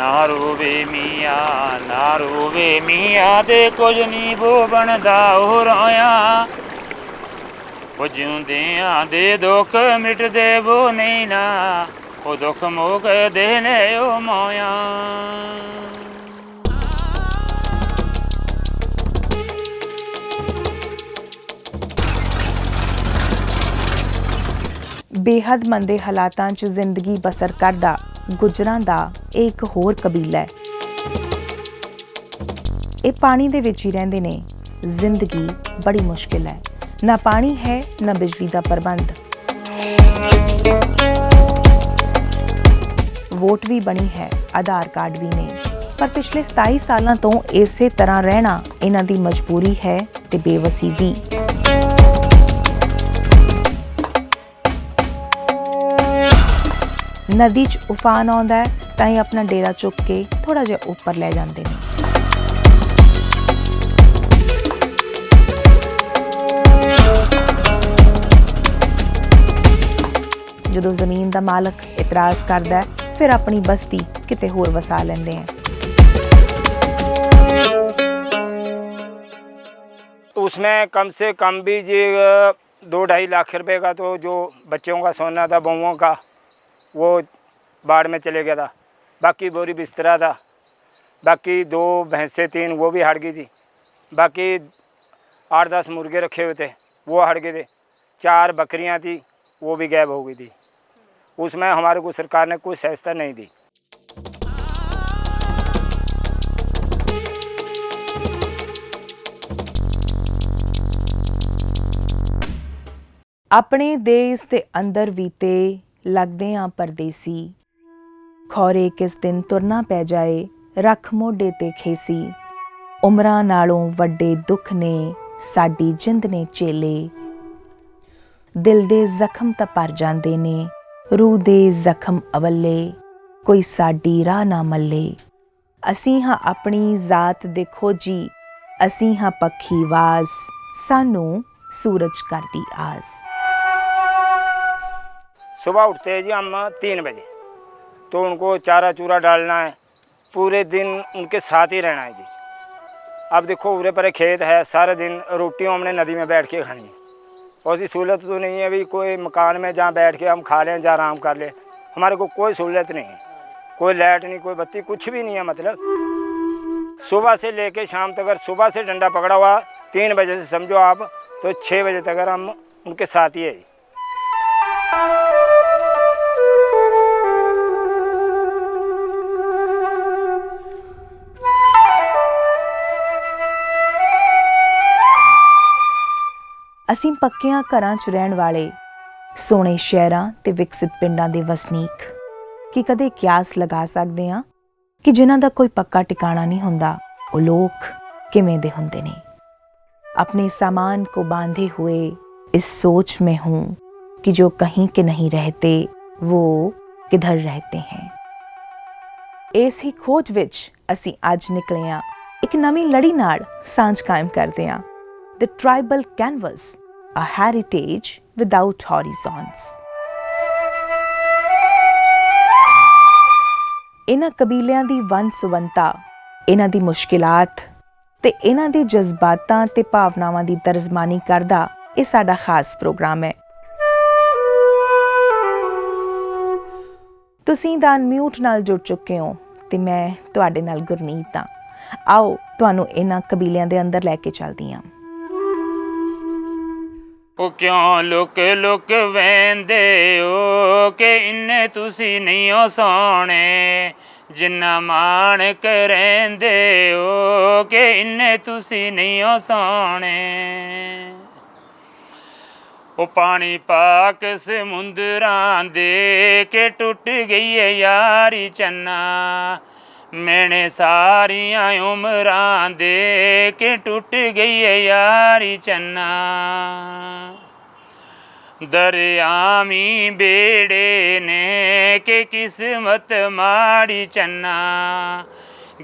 ਨਾ ਰੋਵੇ ਮੀਆਂ, ਨਾ ਰੋਵੇ ਮੀਆਂ ਦੇ ਕੁਝ ਨਹੀਂ ਬੋ ਬਣਦਾ ਉਹ ਰੋਇਆ। ਉਹ ਜਿਉਂਦਿਆਂ ਦੇ ਦੁੱਖ ਮਿਟਦੇ ਉਹ ਨਹੀਂ ਨਾ, ਉਹ ਦੁੱਖ ਮੁਕਦੇ ਨੇ ਉਹ ਮਾਇਆ। ਬੇਹੱਦ ਮੰਦੇ ਹਾਲਾਤਾਂ 'ਚ ਜ਼ਿੰਦਗੀ ਬਸਰ ਕਰਦਾ। ਗੁਜਰਾਂ ਦਾ ਇਹ ਇੱਕ ਹੋਰ ਕਬੀਲਾ ਹੈ। ਇਹ ਪਾਣੀ ਦੇ ਵਿੱਚ ਹੀ ਰਹਿੰਦੇ ਨੇ। ਜ਼ਿੰਦਗੀ ਬੜੀ ਮੁਸ਼ਕਿਲ ਹੈ। ਨਾ ਪਾਣੀ ਹੈ, ਨਾ ਬਿਜਲੀ ਦਾ ਪ੍ਰਬੰਧ। ਵੋਟ ਵੀ ਬਣੀ ਹੈ, ਆਧਾਰ ਕਾਰਡ ਵੀ ਨੇ। ਪਰ ਪਿਛਲੇ 27 ਸਾਲਾਂ ਤੋਂ ਇਸੇ ਤਰ੍ਹਾਂ ਰਹਿਣਾ ਇਹਨਾਂ ਦੀ ਮਜਬੂਰੀ ਹੈ ਤੇ ਬੇਵਸੀ ਵੀ ਨਦੀ 'ਚ ਉਫਾਨ ਆਉਂਦਾ ਹੈ ਤਾਂ ਇਹ ਆਪਣਾ ਡੇਰਾ ਚੁੱਕ ਕੇ ਥੋੜਾ ਜਿਹਾ ਉੱਪਰ ਲੈ ਜਾਂਦੇ ਨੇ ਜਦੋਂ ਜ਼ਮੀਨ ਦਾ ਮਾਲਕ ਇਤਰਾਜ਼ ਕਰਦਾ ਹੈ ਫਿਰ ਆਪਣੀ ਬਸਤੀ ਕਿਤੇ ਹੋਰ ਵਸਾ ਲੈਂਦੇ ਹੈ उसमें कम से कम भी जी दो ढाई लाख रुपए का तो जो बच्चों का सोना था बहुओं का वो बाढ़ में चले गया था बाकी बोरी बिस्तरा था बाकी दो भैंसें तीन वो भी हट गई थी बाकी आठ दस मुर्गे रखे हुए थे वो हट गए थे चार बकरियां थी वो भी गायब हो गई थी उसमें हमारे को सरकार ने कोई सहायता नहीं दी ਆਪਣੇ ਦੇਸ਼ ਦੇ ਅੰਦਰ ਵੀ ਤੇ ਲੱਗਦੇ ਆ ਪਰਦੇਸੀ। ਖੌਰੇ ਕਿਸ ਦਿਨ ਤੁਰਨਾ ਪੈ ਜਾਏ, ਰੱਖ ਮੋਢੇ ਤੇ ਖੇਸੀ। ਉਮਰਾਂ ਨਾਲੋਂ ਵੱਡੇ ਦੁੱਖ ਨੇ ਸਾਡੀ ਜਿੰਦ ਨੇ ਚੇਲੇ। ਦਿਲ ਦੇ ਜ਼ਖਮ ਤਾਂ ਭਰ ਜਾਂਦੇ ਨੇ, ਰੂਹ ਦੇ ਜ਼ਖਮ ਅਵੱਲੇ। ਕੋਈ ਸਾਡੀ ਰਾਹ ਨਾ ਮੱਲੇ। ਅਸੀਂ ਹਾਂ ਆਪਣੀ ਜ਼ਾਤ ਦੇ ਖੋਜੀ, ਅਸੀਂ ਹਾਂ ਪੱਖੀ ਵਾਸ, ਸਾਨੂੰ ਸੂਰਜ ਕਰਦੀ ਆਸ। सुबह उठते हैं जी हम तीन बजे। तो उनको चारा चूरा डालना है। पूरे दिन उनके साथ ही रहना है जी। अब देखो, उरे परे खेत है, सारे दिन रोटियों हमने नदी में बैठ के खानी है। और ऐसी सहूलत तो नहीं है अभी कोई मकान में जहाँ बैठ के हम खा लें, जहाँ आराम कर लें। हमारे को कोई सहूलत नहीं है। कोई लाइट नहीं, कोई बत्ती, कुछ भी नहीं है मतलब। सुबह से लेके शाम तक अगर सुबह से डंडा पकड़ा हुआ, तीन बजे से समझो आप तो छः बजे तक हम उनके साथ ही है ਅਸੀਂ ਪੱਕਿਆਂ ਘਰਾਂ 'ਚ ਰਹਿਣ ਵਾਲੇ ਸੋਹਣੇ ਸ਼ਹਿਰਾਂ ਤੇ ਵਿਕਸਿਤ ਪਿੰਡਾਂ ਦੇ ਵਸਨੀਕ ਕੀ ਕਦੇ ਕਿਆਸ ਲਗਾ ਸਕਦੇ ਹਾਂ ਕਿ ਜਿਨ੍ਹਾਂ ਦਾ ਕੋਈ ਪੱਕਾ ਟਿਕਾਣਾ ਨਹੀਂ ਹੁੰਦਾ ਉਹ ਲੋਕ ਕਿਵੇਂ ਦੇ ਹੁੰਦੇ ਨੇ अपने सामान को बांधे हुए इस सोच में हूं कि जो कहीं के नहीं रहते वो किधर रहते हैं ਇਸ ਹੀ ਖੋਜ ਵਿੱਚ ਅਸੀਂ ਅੱਜ ਨਿਕਲੇ ਹਾਂ ਇੱਕ ਨਵੀਂ ਲੜੀ ਨਾਲ ਸਾਂਝ ਕਾਇਮ ਕਰਦੇ ਹਾਂ the tribal canvas a heritage without horizons ਇਹਨਾਂ ਕਬੀਲਿਆਂ ਦੀ ਵੰਨ ਸੁਵੰਤਾ ਇਹਨਾਂ ਦੀ ਮੁਸ਼ਕਿਲਾਤ ਤੇ ਇਹਨਾਂ ਦੇ ਜਜ਼ਬਾਤਾਂ ਤੇ ਭਾਵਨਾਵਾਂ ਦੀ ਤਰਜਮਾਨੀ ਕਰਦਾ ਇਹ ਸਾਡਾ ਖਾਸ ਪ੍ਰੋਗਰਾਮ ਹੈ। ਤੁਸੀਂ ਦਾ ਮਿਊਟ ਨਾਲ ਜੁੜ ਚੁੱਕੇ ਹੋ ਤੇ ਮੈਂ ਤੁਹਾਡੇ ਨਾਲ ਗੁਰਮੀਤ ਹਾਂ। ਆਓ, ਤੁਹਾਨੂੰ ਇਹਨਾਂ ਕਬੀਲਿਆਂ ਦੇ ਅੰਦਰ ਲੈ ਕੇ ਚੱਲਦੀ ਹਾਂ। ਉਹ ਕਿਉਂ ਲੁਕ ਲੁਕ ਵੈਂਦੇ ਓ ਕਿ ਇੰਨੇ ਤੁਸੀਂ ਨਹੀਂ ਹੋ ਸੋਹਣੇ? ਜਿੰਨਾ ਮਾਣ ਕਰੈਂਦੇ ਓ ਕਿ ਇੰਨੇ ਤੁਸੀਂ ਨਹੀਂ ਹੋ ਸੋਹਣੇ? ਉਹ ਪਾਣੀ ਪਾਕ ਸਮੁੰਦਰਾਂ ਦੇ ਕੇ ਟੁੱਟ ਗਈ ਏ ਯਾਰੀ ਚੰਨਾ। ਮੈਨੇ ਸਾਰੀਆਂ ਉਮਰਾਂ ਦੇ ਕੇ ਟੁੱਟ ਗਈ ਏ ਯਾਰੀ ਚੰਨਾ। ਦਰਿਆਮੀ ਬੇੜੇ ਨੇ ਕਿ ਕਿਸਮਤ ਮਾੜੀ ਚੰਨਾ।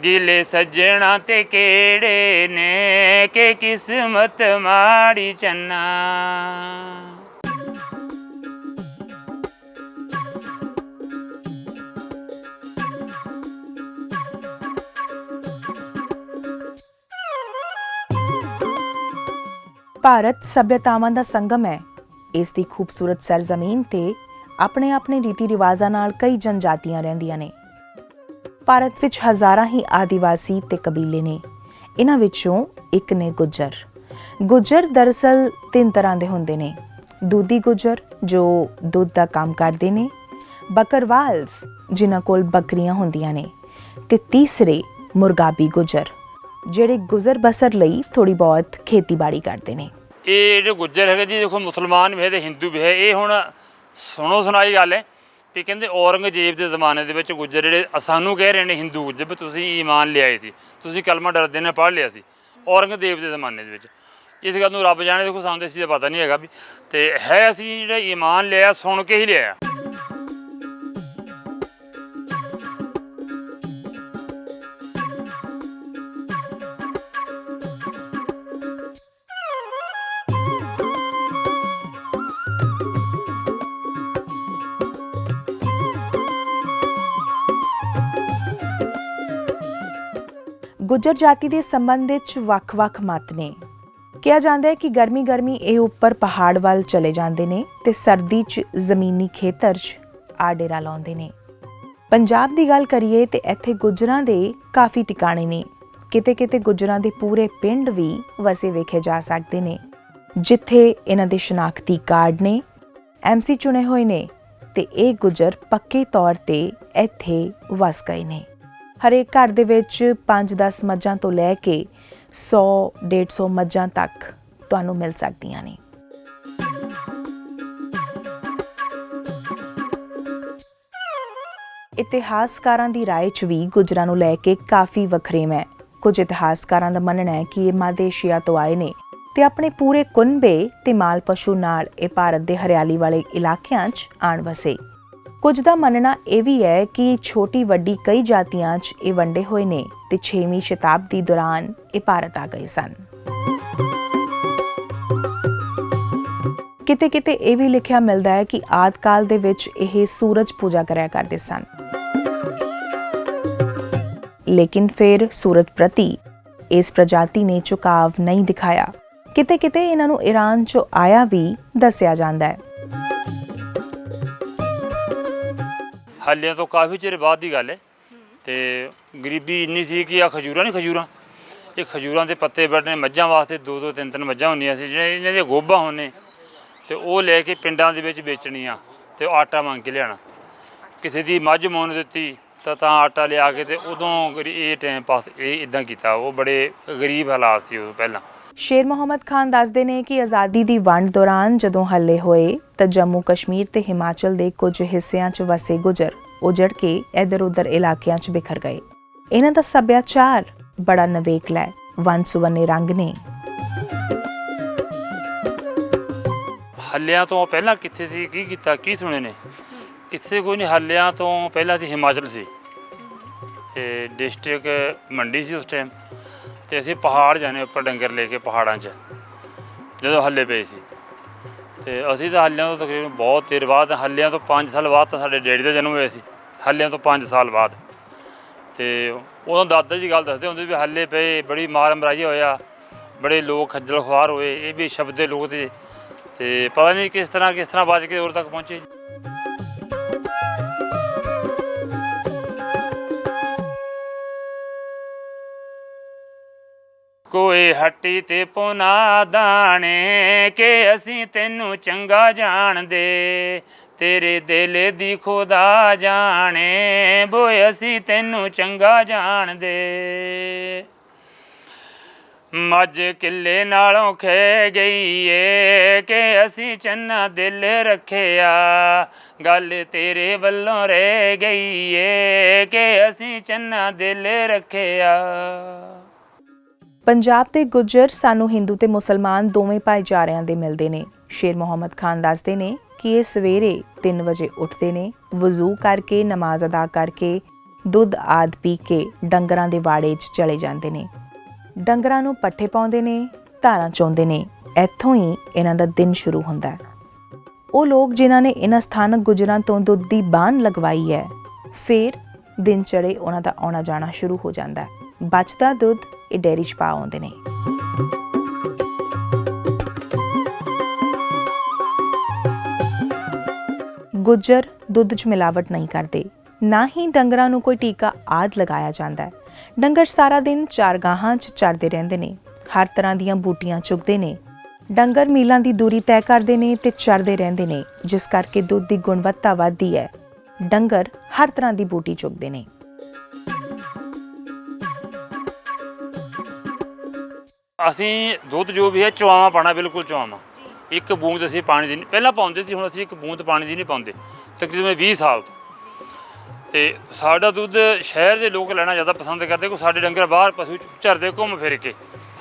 ਗਿਲੇ ਸੱਜਣਾ ਤੇ ਕਿਹੜੇ ਨੇ ਕਿ ਕਿਸਮਤ ਮਾੜੀ ਚੰਨਾ। ਭਾਰਤ ਸਭਿਅਤਾਵਾਂ ਦਾ ਸੰਗਮ ਹੈ। ਇਸ ਦੀ ਖੂਬਸੂਰਤ ਸਰਜ਼ਮੀਨ ਤੇ ਆਪਣੇ ਆਪਣੇ ਰੀਤੀ ਰਿਵਾਜ਼ਾਂ ਨਾਲ ਕਈ ਜਨਜਾਤੀਆਂ ਰਹਿੰਦੀਆਂ ਨੇ। ਭਾਰਤ ਵਿੱਚ ਹਜ਼ਾਰਾਂ ਹੀ ਆਦੀਵਾਸੀ ਤੇ ਕਬੀਲੇ ਨੇ। ਇਹਨਾਂ ਵਿੱਚੋਂ ਇੱਕ ਨੇ ਗੁੱਜਰ। ਗੁੱਜਰ ਦਰਅਸਲ ਤਿੰਨ ਤਰ੍ਹਾਂ ਦੇ ਹੁੰਦੇ ਨੇ। ਦੁੱਧੀ ਗੁੱਜਰ, ਜੋ ਦੁੱਧ ਦਾ ਕੰਮ ਕਰਦੇ ਨੇ। ਬੱਕਰਵਾਲਸ ਜਿਨ੍ਹਾਂ ਕੋਲ ਬੱਕਰੀਆਂ ਹੁੰਦੀਆਂ ਨੇ। ਤੇ ਤੀਸਰੇ ਮੁਰਗਾਬੀ ਗੁੱਜਰ। ਜਿਹੜੇ ਗੁਜ਼ਰ ਬਸਰ ਲਈ ਥੋੜੀ ਬਹੁਤ ਖੇਤੀਬਾੜੀ ਕਰਦੇ ਨੇ। ਇਹ ਜਿਹੜੇ ਗੁੱਜਰ ਹੈਗੇ ਜੀ, ਦੇਖੋ ਮੁਸਲਮਾਨ ਵੀ ਹੈ ਤੇ ਹਿੰਦੂ ਵੀ ਹੈ, ਇਹ ਹੁਣ ਸੁਣੋ ਸੁਣਾਈ ਗੱਲ ਹੈ ਵੀ ਕਹਿੰਦੇ ਔਰੰਗਜ਼ੇਬ ਦੇ ਜ਼ਮਾਨੇ ਦੇ ਵਿੱਚ ਗੁੱਜਰ ਜਿਹੜੇ ਸਾਨੂੰ ਕਹਿ ਰਹੇ ਨੇ ਹਿੰਦੂ ਗੁੱਜਰ ਵੀ ਤੁਸੀਂ ਈਮਾਨ ਲਿਆਏ ਸੀ, ਤੁਸੀਂ ਕਲਮਾ ਡਰਦੇ ਨੇ, ਪੜ੍ਹ ਲਿਆ ਸੀ, ਔਰੰਗਜ਼ੇਬ ਦੇ ਜ਼ਮਾਨੇ ਦੇ ਵਿੱਚ। ਇਸ ਗੱਲ ਨੂੰ ਰੱਬ ਜਾਣੇ ਦੇਖੋ ਸਾਨੂੰ ਤਾਂ ਇਸ ਚੀਜ਼ ਦਾ ਪਤਾ ਨਹੀਂ ਹੈਗਾ ਵੀ, ਤੇ ਹੈ ਅਸੀਂ ਜਿਹੜਾ ਈਮਾਨ ਲਿਆ, ਸੁਣ ਕੇ ਹੀ ਲਿਆ। ਗੁੱਜਰ ਜਾਤੀ ਦੇ ਸੰਬੰਧ ਵਿੱਚ ਵੱਖ-ਵੱਖ ਮਤ ਨੇ। ਕਿਹਾ ਜਾਂਦਾ ਹੈ ਕਿ ਗਰਮੀ-ਗਰਮੀ ਇਹ ਉੱਪਰ ਪਹਾੜ ਵੱਲ ਚਲੇ ਜਾਂਦੇ ਨੇ ਤੇ ਸਰਦੀ 'ਚ ਜ਼ਮੀਨੀ ਖੇਤਰ 'ਚ ਆ ਡੇਰਾ ਲਾਉਂਦੇ ਨੇ। ਪੰਜਾਬ ਦੀ ਗੱਲ ਕਰੀਏ ਤੇ ਇੱਥੇ ਗੁੱਜਰਾਂ ਦੇ ਕਾਫੀ ਟਿਕਾਣੇ ਨੇ। ਕਿਤੇ-ਕਿਤੇ ਗੁੱਜਰਾਂ ਦੇ ਪੂਰੇ ਪਿੰਡ ਵੀ ਵਸੇ ਵੇਖੇ ਜਾ ਸਕਦੇ ਨੇ। ਜਿੱਥੇ ਇਹਨਾਂ ਦੇ ਸ਼ਨਾਖਤੀ ਕਾਰਡ ਨੇ ਐਮਸੀ ਚੁਣੇ ਹੋਏ ਨੇ ਤੇ ਇਹ ਗੁੱਜਰ ਪੱਕੇ ਤੌਰ ਤੇ ਇੱਥੇ ਵਸ ਗਏ ਨੇ। ਹਰੇਕ ਘਰ ਦੇ ਵਿੱਚ 5-10 ਮੱਝਾਂ ਤੋਂ ਲੈ ਕੇ 100 150 ਮੱਝਾਂ ਤੱਕ ਤੁਹਾਨੂੰ ਮਿਲ ਸਕਦੀਆਂ ਨੇ ਇਤਿਹਾਸਕਾਰਾਂ ਦੀ رائے 'ਚ ਵੀ ਗੁਜਰਾਂ ਨੂੰ ਲੈ ਕੇ ਕਾਫੀ ਵਖਰੇਮ ਹੈ ਕੁਝ ਇਤਿਹਾਸਕਾਰਾਂ ਦਾ ਮੰਨਣਾ ਹੈ ਕਿ ਇਹ ਮੱਧ ਏਸ਼ੀਆ ਤੋਂ ਆਏ ਨੇ ਤੇ ਆਪਣੇ ਪੂਰੇ ਕੁਨਬੇ ਤੇ ਮਾਲ ਪਸ਼ੂ ਨਾਲ ਇਹ ਭਾਰਤ ਦੇ ਹਰਿਆਲੀ ਵਾਲੇ ਇਲਾਕਿਆਂ 'ਚ ਆਣ ਵਸੇ ਕੁਝ ਦਾ ਮੰਨਣਾ ਇਹ ਵੀ ਹੈ ਕਿ ਛੋਟੀ ਵੱਡੀ ਕਈ ਜਾਤੀਆਂ 'ਚ ਇਹ ਵੰਡੇ ਹੋਏ ਨੇ ਤੇ 6ਵੀਂ ਸ਼ਤਾਬਦੀ ਦੌਰਾਨ ਇਹ ਭਾਰਤ ਆ ਗਏ ਸਨ। ਕਿਤੇ ਕਿਤੇ ਇਹ ਵੀ ਲਿਖਿਆ ਮਿਲਦਾ ਹੈ ਕਿ ਆਦਕਾਲ ਦੇ ਵਿੱਚ ਇਹ ਸੂਰਜ ਪੂਜਾ ਕਰਿਆ ਕਰਦੇ ਸਨ। ਲੇਕਿਨ ਫਿਰ ਸੂਰਜ ਪ੍ਰਤੀ ਇਸ ਪ੍ਰਜਾਤੀ ਨੇ ਝੁਕਾਵ ਨਹੀਂ ਦਿਖਾਇਆ। ਕਿਤੇ ਕਿਤੇ ਇਹਨਾਂ ਨੂੰ ਈਰਾਨ 'ਚੋਂ ਆਇਆ ਵੀ ਦੱਸਿਆ ਜਾਂਦਾ ਹੈ। ਹਾਲਿਆਂ ਤੋਂ ਕਾਫੀ ਚਿਰ ਬਾਅਦ ਦੀ ਗੱਲ ਹੈ। ਤੇ ਗਰੀਬੀ ਇੰਨੀ ਸੀ ਕਿ ਆ ਖਜੂਰਾਂ ਨਹੀਂ ਖਜੂਰਾਂ। ਇਹ ਖਜੂਰਾਂ ਦੇ ਪੱਤੇ ਵੱਢਣੇ, ਮੱਝਾਂ ਵਾਸਤੇ ਦੋ ਦੋ, ਤਿੰਨ ਤਿੰਨ ਮੱਝਾਂ ਹੁੰਦੀਆਂ ਸੀ, ਜਿਹੜੇ ਇਹਨਾਂ ਦੇ ਗੋਭਾ ਹੁੰਨੇ ਤੇ ਉਹ ਲੈ ਕੇ ਪਿੰਡਾਂ ਦੇ ਵਿੱਚ ਵੇਚਣੀਆਂ ਤੇ ਉਹ ਆਟਾ ਮੰਗ ਕੇ ਲਿਆਣਾ ਕਿਸੇ ਦੀ ਮੱਝ ਮੋਨ ਦਿੱਤੀ ਤਾਂ ਤਾਂ ਆਟਾ ਲਿਆ ਕੇ ਤੇ ਉਦੋਂ ਇਹ ਟਾਈਮ ਪਾਸ ਇਹ ਇਦਾਂ ਕੀਤਾ। ਉਹ ਬੜੇ ਗਰੀਬ ਹਾਲਾਤ ਸੀ ਉਹ ਪਹਿਲਾਂ। ਸ਼ੇਰ ਮੁਹੰਮਦ ਖਾਨ ਦੱਸਦੇ ਨੇ ਕਿ ਆਜ਼ਾਦੀ ਦੀ ਵੰਡ ਦੌਰਾਨ ਜਦੋਂ ਹੱਲੇ ਹੋਏ ਤਾਂ ਜੰਮੂ ਕਸ਼ਮੀਰ ਤੇ ਹਿਮਾਚਲ ਦੇ ਕੁਝ ਹਿੱਸਿਆਂ 'ਚ ਵਸੇ ਗੁਜਰ, ਉਜੜ ਕੇ ਇੱਧਰ-ਉੱਧਰ ਇਲਾਕਿਆਂ 'ਚ ਬਿਖਰ ਗਏ। ਇਹਨਾਂ ਦਾ ਸੱਭਿਆਚਾਰ ਬੜਾ ਨਵੇਕਲਾ ਹੈ ਵੰਨ ਸੁਵੰਨੇ ਰੰਗ ਨੇ। ਹੱਲਿਆਂ ਤੋਂ ਪਹਿਲਾਂ ਕਿੱਥੇ ਸੀ, ਕੀ ਕੀਤਾ, ਕੀ ਸੁਣੇ ਨੇ? ਕਿਸੇ ਕੋਈ ਨਹੀਂ, ਹੱਲਿਆਂ ਤੋਂ ਪਹਿਲਾਂ ਸੀ ਹਿਮਾਚਲ ਸੀ। ਤੇ ਡਿਸਟ੍ਰਿਕਟ ਮੰਡੀ ਸੀ ਉਸ ਟਾਈਮ ਤੇ ਅਸੀਂ ਪਹਾੜ ਜਾਣੇ ਉੱਪਰ ਡੰਗਰ ਲੈ ਕੇ ਪਹਾੜਾਂ 'ਚ, ਜਦੋਂ ਹੱਲੇ ਪਏ ਸੀ। ਤੇ ਅਸੀਂ ਤਾਂ ਹੱਲਿਆਂ ਤੋਂ ਤਕਰੀਬਨ ਬਹੁਤ ਦੇਰ ਬਾਅਦ, ਹੱਲਿਆਂ ਤੋਂ 5 ਸਾਲ ਬਾਅਦ ਤਾਂ ਸਾਡੇ ਡੈਡੀ ਦਾ ਜਨਮ ਹੋਇਆ ਸੀ, ਹੱਲਿਆਂ ਤੋਂ 5 ਸਾਲ ਬਾਅਦ। ਤੇ ਉਦੋਂ ਦਾਦਾ ਜੀ ਗੱਲ ਦੱਸਦੇ ਹੁੰਦੇ ਵੀ ਹੱਲੇ ਪਏ, ਬੜੀ ਮਾਰ ਮਰਾਈ ਹੋਇਆ, ਬੜੇ ਲੋਕ ਖੱਜਲ ਖੁਆਰ ਹੋਏ, ਇਹ ਵੀ ਸ਼ਬਦ ਦੇ ਲੋਕ ਤੇ ਤੇ ਪਤਾ ਨਹੀਂ ਕਿਸ ਤਰ੍ਹਾਂ ਕਿਸ ਤਰ੍ਹਾਂ ਬਚ ਕੇ ਉਰ ਤੱਕ ਪਹੁੰਚੇ। ਕੋਈ ਹੱਟੀ ਤੇ ਪੁਨਾ ਦਾਣੇ ਕਿ ਅਸੀਂ ਤੈਨੂੰ ਚੰਗਾ ਜਾਣਦੇ। ਤੇਰੇ ਦਿਲ ਦੀ ਖੁਦਾ ਜਾਣੇ, ਬੋਏ ਅਸੀਂ ਤੈਨੂੰ ਚੰਗਾ ਜਾਣਦੇ। ਮੱਝ ਕਿੱਲੇ ਨਾਲੋਂ ਖੇ ਗਈ ਏ ਕਿ ਅਸੀਂ ਚੰਨਾ ਦਿਲ ਰੱਖਿਆ। ਗੱਲ ਤੇਰੇ ਵੱਲੋਂ ਰਹਿ ਗਈ ਏ ਕਿ ਅਸੀਂ ਚੰਨਾ ਦਿਲ ਰੱਖਿਆ। ਪੰਜਾਬ ਦੇ ਗੁੱਜਰ, ਸਾਨੂੰ ਹਿੰਦੂ ਤੇ ਮੁਸਲਮਾਨ ਦੋਵੇਂ ਭਾਈਚਾਰਿਆਂ ਦੇ ਮਿਲਦੇ ਨੇ। ਸ਼ੇਰ ਮੁਹੰਮਦ ਖਾਨ ਦੱਸਦੇ ਨੇ ਕਿ ਇਹ ਸਵੇਰੇ 3 ਵਜੇ ਉੱਠਦੇ ਨੇ, ਵਜ਼ੂ ਕਰਕੇ, ਨਮਾਜ਼ ਅਦਾ ਕਰਕੇ, ਦੁੱਧ ਆਦ ਪੀ ਕੇ ਡੰਗਰਾਂ ਦੇ ਵਾੜੇ 'ਚ ਚਲੇ ਜਾਂਦੇ ਨੇ। ਡੰਗਰਾਂ ਨੂੰ ਪੱਠੇ ਪਾਉਂਦੇ ਨੇ, ਧਾਰਾਂ ਚੋਂਦੇ ਨੇ। ਇੱਥੋਂ ਹੀ ਇਹਨਾਂ ਦਾ ਦਿਨ ਸ਼ੁਰੂ ਹੁੰਦਾ ਹੈ। ਉਹ ਲੋਕ ਜਿਨ੍ਹਾਂ ਨੇ ਇਹਨਾਂ ਸਥਾਨਕ ਗੁਜਰਾਂ ਤੋਂ ਦੁੱਧ ਦੀ ਬਾਨ ਲਗਵਾਈ ਹੈ, ਫਿਰ ਦਿਨ ਚੜੇ ਉਹਨਾਂ ਦਾ ਆਉਣਾ ਜਾਣਾ ਸ਼ੁਰੂ ਹੋ ਜਾਂਦਾ ਹੈ। ਬਚਦਾ ਦੁੱਧ, ਇਹ ਡੇਰੀ 'ਚ ਪਾ ਆਉਂਦੇ ਨੇ। ਗੁੱਜਰ ਦੁੱਧ 'ਚ ਮਿਲਾਵਟ ਨਹੀਂ ਕਰਦੇ। ਨਾ ਹੀ ਡੰਗਰਾਂ ਨੂੰ ਕੋਈ ਟੀਕਾ ਆਦ ਲਗਾਇਆ ਜਾਂਦਾ ਡੰਗਰ ਸਾਰਾ ਦਿਨ ਚਾਰਗਾਹਾਂ 'ਚ ਚਰਦੇ ਰਹਿੰਦੇ ਨੇ। ਹਰ ਤਰ੍ਹਾਂ ਦੀਆਂ ਬੂਟੀਆਂ ਚੁਗਦੇ ਨੇ। ਡੰਗਰ ਮੀਲਾਂ ਦੀ ਦੂਰੀ ਤੈਅ ਕਰਦੇ ਨੇ ਤੇ ਚਰਦੇ ਰਹਿੰਦੇ ਨੇ, ਜਿਸ ਕਰਕੇ ਦੁੱਧ ਦੀ ਗੁਣਵੱਤਾ ਵਧਦੀ ਹੈ। ਡੰਗਰ ਹਰ ਤਰ੍ਹਾਂ ਦੀ ਬੂਟੀ ਚੁਗਦੇ ਨੇ। ਅਸੀਂ ਦੁੱਧ ਜੋ ਵੀ ਹੈ ਚੁਆਵਾਂ ਪਾਣਾ ਬਿਲਕੁਲ ਚੁਆਵਾਂ। ਇੱਕ ਬੂੰਦ ਅਸੀਂ ਪਾਣੀ ਦੀ ਨਹੀਂ ਪਹਿਲਾਂ ਪਾਉਂਦੇ ਸੀ ਹੁਣ ਅਸੀਂ ਇੱਕ ਬੂੰਦ ਪਾਣੀ ਦੀ ਨਹੀਂ ਪਾਉਂਦੇ। ਤਕਰੀਬਨ 20 ਸਾਲ ਤੋਂ। ਤੇ ਸਾਡਾ ਦੁੱਧ ਸ਼ਹਿਰ ਦੇ ਲੋਕ ਲੈਣਾ ਜ਼ਿਆਦਾ ਪਸੰਦ ਕਰਦੇ ਕੋ ਸਾਡੇ ਡੰਗਰ ਬਾਹਰ ਪਸ਼ੂ ਚਰਦੇ ਘੁੰਮ ਫਿਰ ਕੇ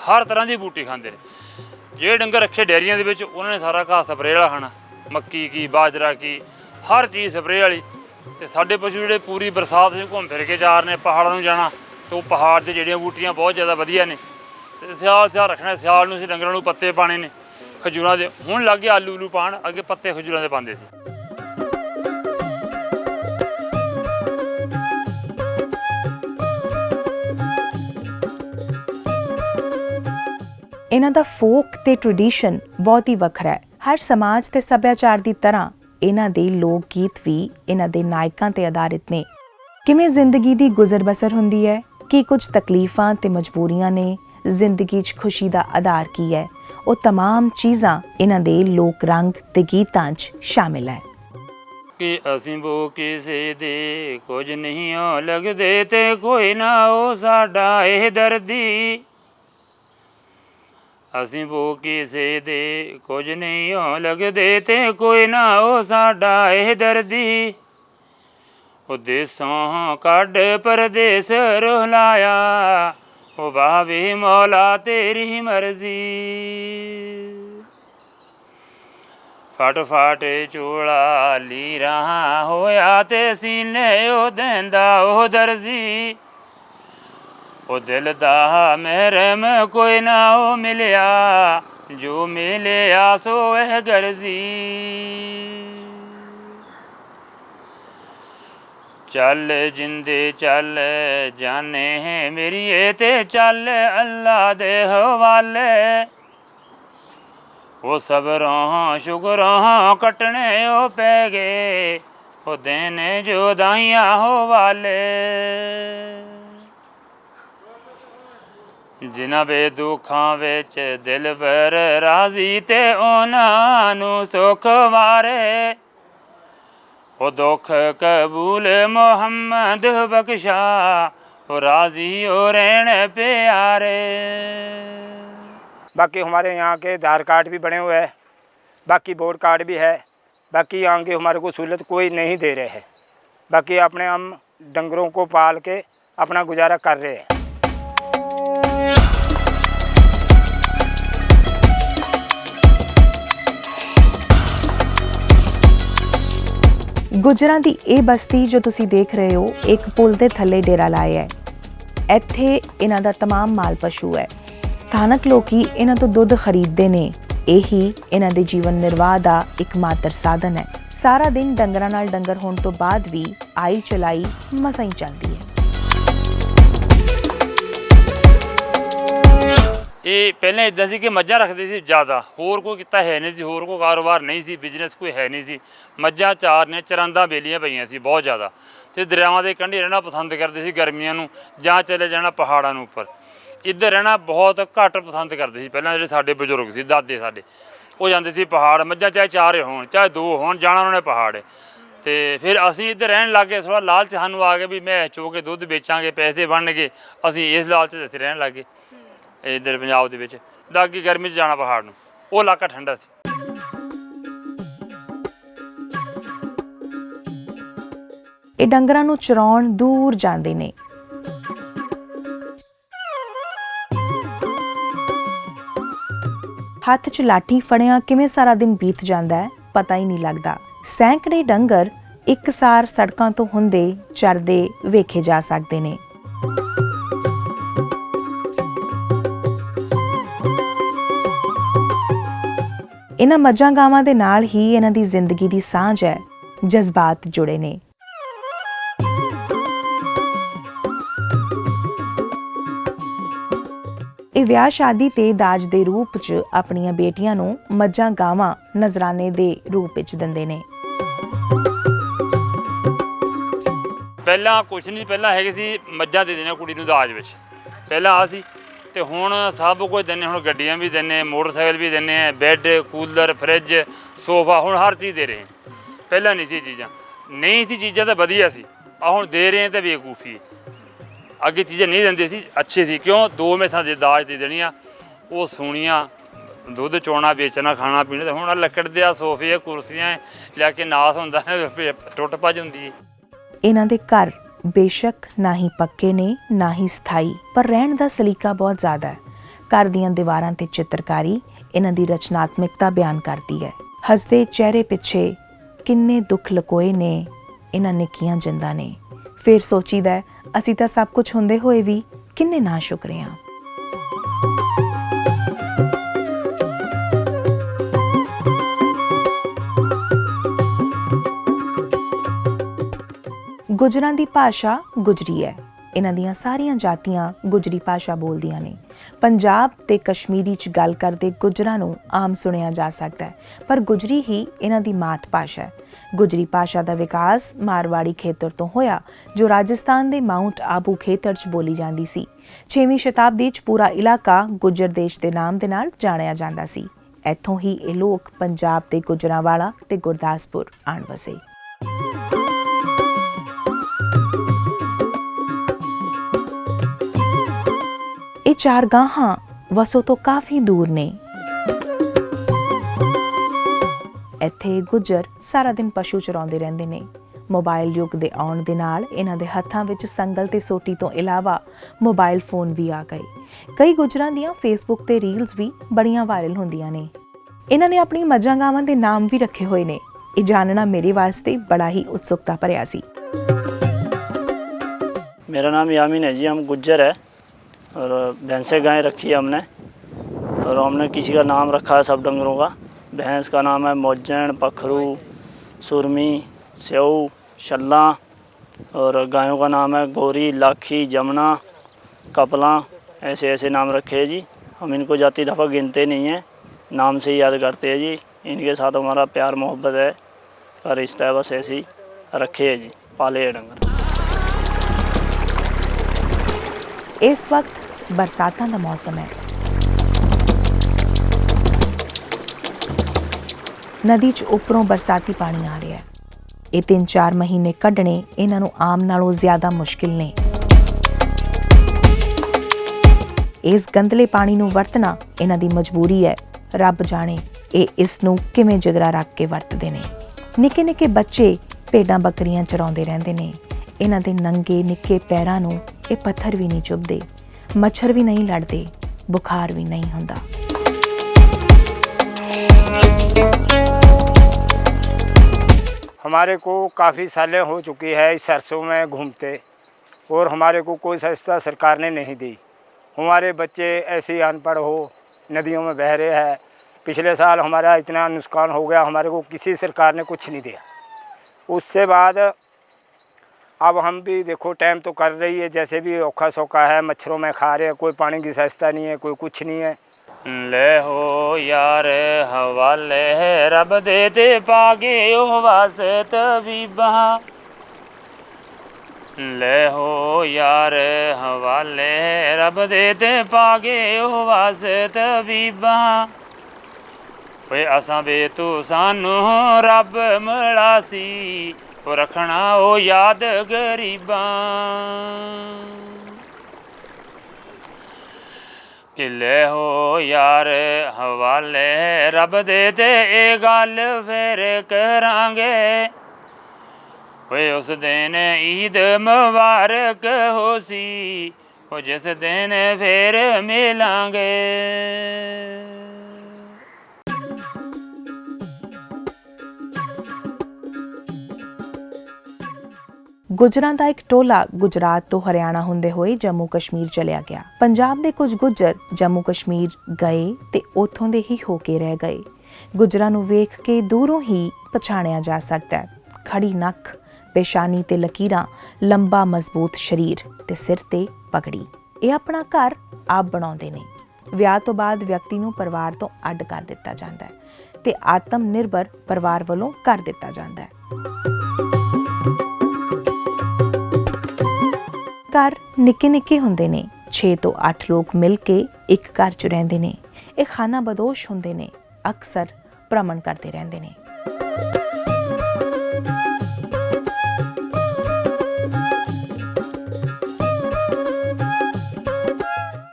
ਹਰ ਤਰ੍ਹਾਂ ਦੀ ਬੂਟੀ ਖਾਂਦੇ ਨੇ। ਜਿਹੜੇ ਡੰਗਰ ਰੱਖੇ ਡੈਰੀਆਂ ਦੇ ਵਿੱਚ ਉਹਨਾਂ ਨੇ ਸਾਰਾ ਘਾਹ ਸਪਰੇਅ ਵਾਲਾ ਖਾਣਾ ਮੱਕੀ ਕੀ ਬਾਜਰਾ ਕੀ ਹਰ ਚੀਜ਼ ਸਪਰੇਅ ਵਾਲੀ। ਤੇ ਸਾਡੇ ਪਸ਼ੂ ਜਿਹੜੇ ਪੂਰੀ ਬਰਸਾਤ ਵਿੱਚ ਘੁੰਮ ਫਿਰ ਕੇ ਚਾਰ ਨੇ ਪਹਾੜਾਂ ਨੂੰ ਜਾਣਾ ਤੇ ਉਹ ਪਹਾੜ ਦੇ ਜਿਹੜੀਆਂ ਬੂਟੀਆਂ ਬਹੁਤ ਜ਼ਿਆਦਾ ਵਧੀਆ ਨੇ ਤੇ ਸਿਆਲ ਸਿਆਲ ਰੱਖਣਾ ਸਿਆਲ ਨੂੰ ਅਸੀਂ ਡੰਗਰਾਂ ਨੂੰ ਪੱਤੇ ਪਾਣੇ ਨੇ, ਖਜੂਰਾਂ ਦੇ। ਹੁਣ ਲੱਗ ਗਿਆ ਆਲੂ ਉਲੂ ਪਾਣ ਅੱਗੇ ਪੱਤੇ ਖਜੂਰਾਂ ਦੇ ਪਾਉਂਦੇ ਸੀ। ਇਹਨਾਂ ਦਾ ਫੋਕ ਤੇ ਟ੍ਰੈਡੀਸ਼ਨ ਬਹੁਤ ਹੀ ਵੱਖਰਾ ਹੈ। ਹਰ ਸਮਾਜ ਤੇ ਸੱਭਿਆਚਾਰ ਦੀ ਤਰ੍ਹਾਂ ਇਹਨਾਂ ਦੇ ਲੋਕ ਗੀਤ ਵੀ ਇਹਨਾਂ ਦੇ ਨਾਇਕਾਂ ਤੇ ਆਧਾਰਿਤ ਨੇ। ਕਿਵੇਂ ਜ਼ਿੰਦਗੀ ਦੀ ਗੁਜ਼ਰ ਬਸਰ ਹੁੰਦੀ ਹੈ, ਕੀ ਕੁਝ ਤਕਲੀਫਾਂ ਤੇ ਮਜਬੂਰੀਆਂ ਨੇ ਜ਼ਿੰਦਗੀ 'ਚ ਖੁਸ਼ੀ ਦਾ ਆਧਾਰ ਕੀ ਹੈ ਉਹ तमाम ਚੀਜ਼ਾਂ ਇਹਨਾਂ ਦੇ ਲੋਕ ਰੰਗ ਤੇ ਗੀਤਾਂ 'ਚ ਸ਼ਾਮਿਲ ਹੈ ਕਿ ਅਸੀਂ ਬੋ ਕਿਸੇ ਦੇ ਕੁਝ ਨਹੀਂ ਹੋ ਲੱਗਦੇ ਤੇ ਕੋਈ ਨਾ ਉਹ ਸਾਡਾ ਇਹ ਦਰਦੀ ਅਸੀਂ ਬੋ ਕਿਸੇ ਦੇ ਕੁਝ ਨਹੀਂ ਹੋ ਲੱਗਦੇ ਤੇ ਕੋਈ ਨਾ ਉਹ ਸਾਡਾ ਇਹ ਦਰਦੀ ਉਹ ਦੇਸੋਂ ਕੱਢ ਪਰਦੇਸ ਰੁਲਾਇਆ ਉਹ ਵਾਵੇ ਮੌਲਾ ਤੇਰੀ ਮਰਜ਼ੀ। ਫਟ ਫਟ ਚੋਲਾ ਲੀਰਾ ਹੋਇਆ ਤੇ ਸੀਨੇ ਉਹ ਦਿੰਦਾ ਉਹ ਦਰਜੀ। ਉਹ ਦਿਲ ਦਾ ਮਹਿਰਮ ਕੋਈ ਨਾ ਉਹ ਮਿਲਿਆ, ਜੋ ਮਿਲਿਆ ਸੋ ਇਹ ਗਰਜ਼ੀ। ਚੱਲ ਜਿੰਦੇ ਚੱਲ, ਜਾਣੇ ਹੈ ਮੇਰੀ ਤੇ ਚੱਲ ਅੱਲਾ ਦੇ ਹਵਾਲੇ। ਉਹ ਸਬਰਾਂ ਸ਼ੁਕਰਾਂ ਕਟਣੇ ਉਹ ਪੈ ਗਏ, ਉਹ ਦਿਨ ਜੁਦਾਈਆਂ ਹੋ ਵਾਲੇ ਜਿਨ੍ਹਾਂ ਵੇ ਦੁੱਖਾਂ ਵਿੱਚ ਦਿਲ ਵਰ ਰਾਜ਼ੀ ਤੇ ਉਹਨਾਂ ਨੂੰ ਸੁਖ ਵਾਰੇ। वो दुख कबूल मोहम्मद बख्शा वो राज़ी हो रहन प्यारे। बाकी हमारे यहाँ के आधार कार्ड भी बने हुए हैं, बाकी बोर्ड कार्ड भी है, बाकी यहाँ के हमारे को सहूलत कोई नहीं दे रहे है। बाकी अपने हम डंगरों को पाल के अपना गुजारा कर रहे हैं। ਗੁਜਰਾਂ ਦੀ ਇਹ ਬਸਤੀ ਜੋ ਤੁਸੀਂ ਦੇਖ ਰਹੇ ਹੋ ਇੱਕ ਪੁਲ ਦੇ ਥੱਲੇ ਡੇਰਾ ਲਾਇਆ ਹੈ ਇੱਥੇ ਇਹਨਾਂ ਦਾ तमाम ਮਾਲ ਪਸ਼ੂ ਹੈ ਸਥਾਨਕ ਲੋਕੀ ਇਹਨਾਂ ਤੋਂ ਦੁੱਧ ਖਰੀਦਦੇ ਨੇ ਇਹੀ ਇਹਨਾਂ ਦੇ ਜੀਵਨ ਨਿਰਵਾਹ ਦਾ ਇੱਕਮਾਤਰ ਸਾਧਨ ਹੈ ਸਾਰਾ ਦਿਨ ਡੰਗਰਾਂ ਨਾਲ ਡੰਗਰ ਹੋਣ ਤੋਂ ਬਾਅਦ ਵੀ ਆਈ ਚਲਾਈ ਮਸਾਂ ਹੀ ਚੱਲਦੀ ਇਹ ਪਹਿਲਾਂ ਇਦਾਂ ਸੀ ਕਿ ਮੱਝਾਂ ਰੱਖਦੇ ਸੀ ਜ਼ਿਆਦਾ, ਹੋਰ ਕੋਈ ਕਿੱਤਾ ਹੈ ਨਹੀਂ ਸੀ, ਹੋਰ ਕੋਈ ਕਾਰੋਬਾਰ ਨਹੀਂ ਸੀ ਬਿਜ਼ਨਸ ਕੋਈ ਹੈ ਨਹੀਂ ਸੀ। ਮੱਝਾਂ, ਚਾਰ ਨੇ, ਚਰੰਦਾ ਬੇਲੀਆਂ ਪਈਆਂ ਸੀ ਬਹੁਤ ਜ਼ਿਆਦਾ ਤੇ ਦਰਿਆਵਾਂ ਦੇ ਕੰਢੇ ਰਹਿਣਾ ਪਸੰਦ ਕਰਦੇ ਸੀ ਗਰਮੀਆਂ ਨੂੰ ਜਾਂ ਚਲੇ ਜਾਣਾ ਪਹਾੜਾਂ ਨੂੰ ਉੱਪਰ। ਇੱਧਰ ਰਹਿਣਾ ਬਹੁਤ ਘੱਟ ਪਸੰਦ ਕਰਦੇ ਸੀ ਪਹਿਲਾਂ ਜਿਹੜੇ ਸਾਡੇ ਬਜ਼ੁਰਗ ਸੀ, ਦਾਦੇ ਸਾਡੇ। ਉਹ ਜਾਂਦੇ ਸੀ ਪਹਾੜ, ਮੱਝਾਂ ਚਾਹੇ ਚਾਰ ਹੋਣ, ਚਾਹੇ ਦੋ ਹੋਣ, ਜਾਣਾ ਉਹਨਾਂ ਨੇ ਪਹਾੜ। ਤੇ ਫਿਰ ਅਸੀਂ ਇੱਧਰ ਰਹਿਣ ਲੱਗੇ ਥੋੜਾ ਲਾਲਚ ਸਾਨੂੰ ਆ ਗਿਆ ਵੀ ਮੈਂ ਚੋ ਕੇ ਦੁੱਧ ਵੇਚਾਂਗੇ, ਪੈਸੇ ਬਣਨਗੇ, ਅਸੀਂ ਇਸ ਲਾਲਚ 'ਚ ਅਸੀਂ ਰਹਿਣ ਲੱਗੇ ਇੱਧਰ ਪੰਜਾਬ ਦੇ ਵਿੱਚ। ਦਾਗੀ ਗਰਮੀ 'ਚ ਜਾਣਾ ਪਹਾੜ ਨੂੰ। ਉਹ ਇਲਾਕਾ ਠੰਡਾ ਸੀ। ਇਹ ਡੰਗਰਾਂ ਨੂੰ ਚਰਾਉਣ ਦੂਰ ਜਾਂਦੇ ਨੇ। ਹੱਥ 'ਚ ਲਾਠੀ ਫੜਿਆ ਕਿਵੇਂ ਸਾਰਾ ਦਿਨ ਬੀਤ ਜਾਂਦਾ ਹੈ, ਪਤਾ ਹੀ ਨਹੀਂ ਲੱਗਦਾ। ਸੈਂਕੜੇ ਡੰਗਰ ਇੱਕਸਾਰ ਸੜਕਾਂ ਤੋਂ ਹੁੰਦੇ, ਚਰਦੇ ਵੇਖੇ ਜਾ ਸਕਦੇ ਨੇ। ਇਹਨਾਂ ਮੱਝਾਂ ਗਾਵਾਂ ਦੇ ਨਾਲ ਹੀ ਇਹਨਾਂ ਦੀ ਜ਼ਿੰਦਗੀ ਦੀ ਸਾਂਝ ਹੈ। ਜਜ਼ਬਾਤ ਜੁੜੇ ਨੇ। ਇਹ ਵਿਆਹ ਸ਼ਾਦੀ ਤੇ ਦਾਜ ਦੇ ਰੂਪ 'ਚ ਆਪਣੀਆਂ ਬੇਟੀਆਂ ਨੂੰ ਮੱਝਾਂ ਗਾਵਾਂ ਨਜ਼ਰਾਨੇ ਦੇ ਰੂਪ ਵਿੱਚ ਦਿੰਦੇ ਨੇ। ਪਹਿਲਾਂ ਕੁਛ ਨਹੀਂ, ਪਹਿਲਾਂ ਹੈਗੇ ਸੀ ਮੱਝਾਂ ਦੇ ਦੇਣਾ ਕੁੜੀ ਨੂੰ ਦਾਜ ਵਿੱਚ। ਪਹਿਲਾਂ ਆ ਸੀ ਤੇ ਹੁਣ ਸਭ ਕੁਝ ਦਿੰਨੇ ਹੁਣ ਗੱਡੀਆਂ ਵੀ ਦਿੰਨੇ ਮੋਟਰਸਾਈਕਲ ਵੀ ਦਿੰਨੇ ਆ, ਬੈੱਡ, ਕੂਲਰ, ਫ੍ਰਿਜ, ਸੋਫਾ, ਹੁਣ ਹਰ ਚੀਜ਼ ਦੇ ਰਹੇ ਪਹਿਲਾਂ ਨਹੀਂ ਸੀ ਚੀਜ਼ਾਂ। ਨਹੀਂ ਸੀ ਚੀਜ਼ਾਂ ਤਾਂ ਵਧੀਆ ਸੀ। ਆ ਹੁਣ ਦੇ ਰਹੇ ਆ ਤਾਂ ਬੇਵਕੂਫੀ ਅੱਗੇ ਚੀਜ਼ਾਂ ਨਹੀਂ ਦਿੰਦੇ ਸੀ, ਅੱਛੇ ਸੀ। ਕਿਉਂ? ਦੋ ਮੈਸਾਂ ਦੇ ਦਾਜ ਦੇ ਦੇਣੀਆਂ। ਉਹ ਸੋਹਣੀਆਂ, ਦੁੱਧ ਚੋਣਾ, ਵੇਚਣਾ, ਖਾਣਾ, ਪੀਣਾ ਤੇ ਹੁਣ ਆਹ ਲੱਕੜ ਦੇ ਆ ਸੋਫੇ ਆ ਕੁਰਸੀਆਂ ਲੈ ਕੇ ਨਾਸ ਹੁੰਦਾ ਟੁੱਟ ਭੱਜ ਹੁੰਦੀ ਹੈ ਇਹਨਾਂ ਦੇ ਘਰ ਬੇਸ਼ੱਕ ਨਾ ਹੀ ਪੱਕੇ ਨੇ, ਨਾ ਹੀ ਸਥਾਈ, ਪਰ ਰਹਿਣ ਦਾ ਸਲੀਕਾ ਬਹੁਤ ਜ਼ਿਆਦਾ ਹੈ। ਘਰ ਦੀਆਂ ਦੀਵਾਰਾਂ ਤੇ ਚਿੱਤਰਕਾਰੀ ਇਹਨਾਂ ਦੀ ਰਚਨਾਤਮਕਤਾ ਬਿਆਨ ਕਰਦੀ ਹੈ। ਹੱਸਦੇ ਚਿਹਰੇ ਪਿੱਛੇ ਕਿੰਨੇ ਦੁੱਖ ਲਕੋਏ ਨੇ ਇਹਨਾਂ ਨਿੱਕੀਆਂ ਜਿੰਦਾਂ ਨੇ। ਫਿਰ ਸੋਚੀਦਾ ਅਸੀਂ ਤਾਂ ਸਭ ਕੁਝ ਹੁੰਦੇ ਹੋਏ ਵੀ ਕਿੰਨੇ ਨਾ ਸ਼ੁਕਰੇ ਗੁਜਰਾਂ ਦੀ ਭਾਸ਼ਾ ਗੁਜਰੀ ਹੈ। ਇਹਨਾਂ ਦੀਆਂ ਸਾਰੀਆਂ ਜਾਤੀਆਂ ਗੁਜਰੀ ਭਾਸ਼ਾ ਬੋਲਦੀਆਂ ਨੇ। ਪੰਜਾਬ ਤੇ ਕਸ਼ਮੀਰੀ ਚ ਗੱਲ ਕਰਦੇ ਗੁਜਰਾਂ ਨੂੰ ਆਮ ਸੁਣਿਆ ਜਾ ਸਕਦਾ ਹੈ, ਪਰ ਗੁਜਰੀ ਹੀ ਇਹਨਾਂ ਦੀ ਮਾਤ ਭਾਸ਼ਾ ਹੈ। ਗੁਜਰੀ ਭਾਸ਼ਾ ਦਾ ਵਿਕਾਸ ਮਾਰਵਾੜੀ ਖੇਤਰ ਤੋਂ ਹੋਇਆ, ਜੋ ਰਾਜਸਥਾਨ ਦੇ ਮਾਊਂਟ ਆਬੂ ਖੇਤਰ 'ਚ ਬੋਲੀ ਜਾਂਦੀ ਸੀ। 6ਵੀਂ ਸ਼ਤਾਬਦੀ 'ਚ ਪੂਰਾ ਇਲਾਕਾ ਗੁਜਰ ਦੇਸ਼ ਦੇ ਨਾਮ ਦੇ ਨਾਲ ਜਾਣਿਆ ਜਾਂਦਾ ਸੀ। ਇੱਥੋਂ ਹੀ ਇਹ ਲੋਕ ਪੰਜਾਬ ਦੇ ਗੁਜਰਾਂਵਾਲਾ ਤੇ ਗੁਰਦਾਸਪੁਰ ਆਣ ਵਸੇ। ਚਾਰ ਗਾਹਾਂ ਵਸੋ ਤੋਂ ਕਾਫੀ ਦੂਰ ਨੇ। ਇੱਥੇ ਗੁੱਜਰ ਸਾਰਾ ਦਿਨ ਪਸ਼ੂ ਚਰਾਉਂਦੇ ਰਹਿੰਦੇ ਨੇ। ਮੋਬਾਈਲ ਯੁੱਗ ਦੇ ਆਉਣ ਦੇ ਨਾਲ ਇਹਨਾਂ ਦੇ ਹੱਥਾਂ ਵਿੱਚ ਸੰਗਲ ਤੇ ਸੋਟੀ ਤੋਂ ਇਲਾਵਾ ਮੋਬਾਈਲ ਫੋਨ ਵੀ ਆ ਗਏ। ਕਈ ਗੁਜਰਾਂ ਦੀਆਂ ਫੇਸਬੁੱਕ ਤੇ ਰੀਲਸ ਵੀ ਬੜੀਆਂ ਵਾਇਰਲ ਹੁੰਦੀਆਂ ਨੇ। ਇਹਨਾਂ ਨੇ ਆਪਣੀ ਮੱਝਾਂ ਗਾਵਾਂ ਦੇ ਨਾਮ ਵੀ ਰੱਖੇ ਹੋਏ ਨੇ। ਇਹ ਜਾਣਨਾ ਮੇਰੇ ਵਾਸਤੇ ਬੜਾ ਹੀ ਉਤਸੁਕਤਾ ਭਰਿਆ ਸੀ। ਮੇਰਾ ਨਾਮ ਯਾਮਿਨ ਹੈ ਜੀ, ਹਮ ਗੁੱਜਰ ਹੈ। और भैंसें गाय रखी है हमने। और हमने किसी का नाम रखा है सब डंगरों का। भैंस का नाम है मोजन, पखरू, सुरमी सेऊ शल्ला और गायों का नाम है गोरी, लाखी, जमुना, कपला। ऐसे ऐसे नाम रखे हैं जी। हम इनको जाति दफ़ा गिनते नहीं हैं। नाम से ही याद करते हैं जी। इनके साथ हमारा प्यार, मोहब्बत है। का रिश्ता है बस ऐसे ही रखे है जी। पाले है डंगर। इस वक्त ਬਰਸਾਤਾਂ ਦਾ ਮੌਸਮ ਹੈ। ਨਦੀ 'ਚ ਉੱਪਰੋਂ ਬਰਸਾਤੀ ਪਾਣੀ ਆ ਰਿਹਾ ਹੈ। ਇਹ 3-4 ਮਹੀਨੇ ਕੱਢਣੇ ਇਹਨਾਂ ਨੂੰ ਆਮ ਨਾਲੋਂ ਜ਼ਿਆਦਾ ਮੁਸ਼ਕਿਲ ਨੇ। ਇਸ ਗੰਦਲੇ ਪਾਣੀ ਨੂੰ ਵਰਤਣਾ ਇਹਨਾਂ ਦੀ ਮਜਬੂਰੀ ਹੈ। ਰੱਬ ਜਾਣੇ ਇਹ ਇਸ ਨੂੰ ਕਿਵੇਂ ਜਗਰਾ ਰੱਖ ਕੇ ਵਰਤਦੇ ਨੇ। ਨਿੱਕੇ ਨਿੱਕੇ ਬੱਚੇ ਭੇਡਾਂ ਬੱਕਰੀਆਂ ਚਰਾਉਂਦੇ ਰਹਿੰਦੇ ਨੇ। ਇਹਨਾਂ ਦੇ ਨੰਗੇ ਨਿੱਕੇ ਪੈਰਾਂ ਨੂੰ ਇਹ ਪੱਥਰ ਵੀ ਨਹੀਂ ਚੁੱਭਦੇ। ਮੱਛਰ ਵੀ ਨਹੀਂ ਲੜਦੇ ਬੁਖਾਰ ਵੀ ਨਹੀਂ ਹੁੰਦਾ हमारे को काफ़ी सालें हो चुकी है इस सरसों में घूमते और हमारे को कोई सस्ता सरकार ने नहीं दी हमारे बच्चे ऐसे ही अनपढ़ हो नदियों में बह रहे हैं पिछले साल हमारा इतना नुकसान हो गया हमारे को किसी सरकार ने कुछ नहीं दिया उससे बाद अब हम भी देखो टाइम तो कर रही है जैसे भी औखा सौखा है मच्छरों में खा रहे हैं कोई पानी की सस्ता नहीं है कोई कुछ नहीं है ਲੈ ਹੋ ਯਾਰ ਹਵਾਲੇ ਰੱਬ ਦੇ ਤੇ ਪਾਗੇ ਉਹ ਵਾਸਤੇ ਤਬੀਬਾਂ ਲੈ ਹੋ ਯਾਰ ਹਵਾਲੇ ਰੱਬ ਦੇ ਤੇ ਪਾਗੇ ਉਹ ਵਾਸਤੇ ਤਬੀਬਾਂ ਓਏ ਅਸਾਂ ਵੇ ਤੂੰ ਸਾਨੂੰ ਰੱਬ ਮਿਲਾ ਸੀ ਉਹ ਰੱਖਣਾ ਉਹ ਯਾਦ ਗਰੀਬਾਂ। ਕਿਲੇ ਹੋ ਯਾਰ ਹਵਾਲੇ, ਰੱਬ ਦੇ ਤੇ ਇਹ ਗੱਲ ਫੇਰ ਕਰਾਂਗੇ। ਓਏ ਉਸ ਦਿਨ ਈਦ ਮੁਬਾਰਕ ਹੋਸੀ ਉਹ ਜਿਸ ਦਿਨ ਫੇਰ ਮਿਲਾਂਗੇ। ਗੁਜਰਾਂ ਦਾ ਇੱਕ ਟੋਲਾ ਗੁਜਰਾਤ ਤੋਂ ਹਰਿਆਣਾ ਹੁੰਦੇ ਹੋਏ ਜੰਮੂ ਕਸ਼ਮੀਰ ਚਲਿਆ ਗਿਆ। ਪੰਜਾਬ ਦੇ ਕੁਝ ਗੁੱਜਰ ਜੰਮੂ ਕਸ਼ਮੀਰ ਗਏ ਤੇ ਉੱਥੋਂ ਦੇ ਹੀ ਹੋ ਕੇ ਰਹਿ ਗਏ। ਗੁਜਰਾਂ ਨੂੰ ਵੇਖ ਕੇ ਦੂਰੋਂ ਹੀ ਪਛਾਣਿਆ ਜਾ ਸਕਦਾ ਹੈ। ਖੜੀ ਨੱਕ, ਪੇਸ਼ਾਨੀ ਤੇ ਲਕੀਰਾਂ, ਲੰਬਾ ਮਜ਼ਬੂਤ ਸਰੀਰ ਤੇ ਸਿਰ ਤੇ ਪਗੜੀ। ਇਹ ਆਪਣਾ ਘਰ ਆਪ ਬਣਾਉਂਦੇ ਨੇ। ਵਿਆਹ ਤੋਂ ਬਾਅਦ ਵਿਅਕਤੀ ਨੂੰ ਪਰਿਵਾਰ ਤੋਂ ਅੱਡ ਕਰ ਦਿੱਤਾ ਜਾਂਦਾ ਹੈ ਤੇ ਆਤਮ ਨਿਰਭਰ ਪਰਿਵਾਰ ਵੱਲੋਂ ਕਰ ਦਿੱਤਾ ਜਾਂਦਾ ਹੈ। ਘਰ ਨਿੱਕੇ ਨਿੱਕੇ ਹੁੰਦੇ ਨੇ। 6 ਤੋਂ 8 ਲੋਕ ਮਿਲ ਕੇ ਇੱਕ ਘਰ 'ਚ ਰਹਿੰਦੇ ਨੇ। ਇਹ ਖਾਨਾ ਬਦੋਸ਼ ਹੁੰਦੇ ਨੇ। ਅਕਸਰ ਭ੍ਰਮਣ ਕਰਦੇ ਰਹਿੰਦੇ ਨੇ।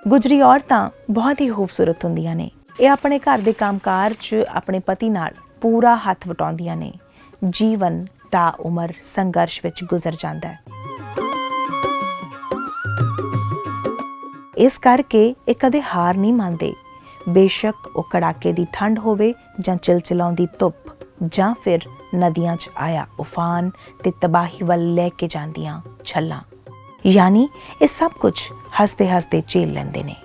ਗੁਜਰੀ ਔਰਤਾਂ ਬਹੁਤ ਹੀ ਖੂਬਸੂਰਤ ਹੁੰਦੀਆਂ ਨੇ। ਇਹ ਆਪਣੇ ਘਰ ਦੇ ਕੰਮਕਾਰ 'ਚ ਆਪਣੇ ਪਤੀ ਨਾਲ ਪੂਰਾ ਹੱਥ ਵਟਾਉਂਦੀਆਂ ਨੇ। ਜੀਵਨ ਦਾ ਉਮਰ ਸੰਘਰਸ਼ ਵਿੱਚ ਗੁਜ਼ਰ ਜਾਂਦਾ ਹੈ। ਇਸ ਕਰਕੇ ਇਹ ਕਦੇ ਹਾਰ ਨਹੀਂ ਮੰਨਦੇ। ਬੇਸ਼ੱਕ ਉਹ ਕੜਾਕੇ ਦੀ ਠੰਡ ਹੋਵੇ ਜਾਂ ਚਿਲਚਿਲਾਉਂਦੀ ਧੁੱਪ, ਜਾਂ ਫਿਰ ਨਦੀਆਂ 'ਚ ਆਇਆ ਉਫਾਨ ਤੇ ਤਬਾਹੀ ਵੱਲ ਲੈ ਕੇ ਜਾਂਦੀਆਂ ਛੱਲਾਂ। ਯਾਨੀ ਇਹ ਸਭ ਕੁਝ ਹੱਸਦੇ ਹੱਸਦੇ ਝੇਲ ਲੈਂਦੇ ਨੇ।